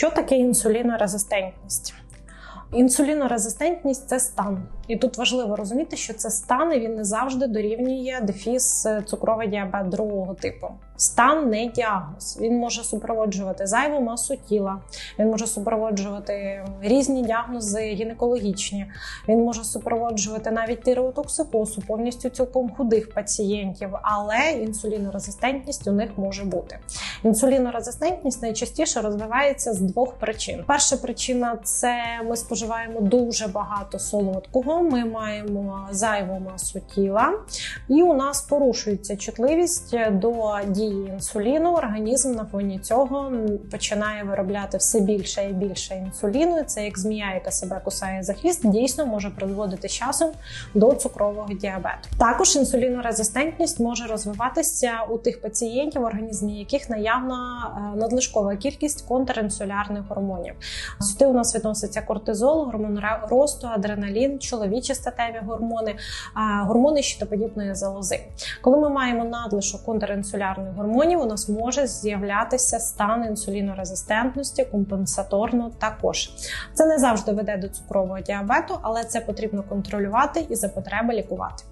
Що таке інсулінорезистентність? Інсулінорезистентність це стан, і тут важливо розуміти, що це стан і він не завжди дорівнює дефіс е, цукровий діабет другого типу. Стан не діагноз. Він може супроводжувати зайву масу тіла, він може супроводжувати різні діагнози гінекологічні. Він може супроводжувати навіть тиреотоксикозу, повністю цілком худих пацієнтів, але інсулінорезистентність у них може бути. Інсулінорезистентність найчастіше розвивається з двох причин. Перша причина це ми споживаємо дуже багато солодкого. Ми маємо зайву масу тіла, і у нас порушується чутливість до дії інсуліну. Організм на фоні цього починає виробляти все більше і більше інсуліну. Це як змія, яка себе кусає за хвіст, дійсно може призводити з часом до цукрового діабету. Також інсулінорезистентність може розвиватися у тих пацієнтів, в організмі яких наявна е, надлишкова кількість контрінсулярних гормонів. Сюди у нас відноситься кортизол, гормон росту, адреналін, чоловічі статеві гормони, гормони щитоподібної залози. Коли ми маємо надлишок контрінсулярних гормонів, у нас може з'являтися стан інсулінорезистентності, компенсаторно також. Це не завжди веде до цукрового діабету, але це потрібно контролювати і за потреби лікувати.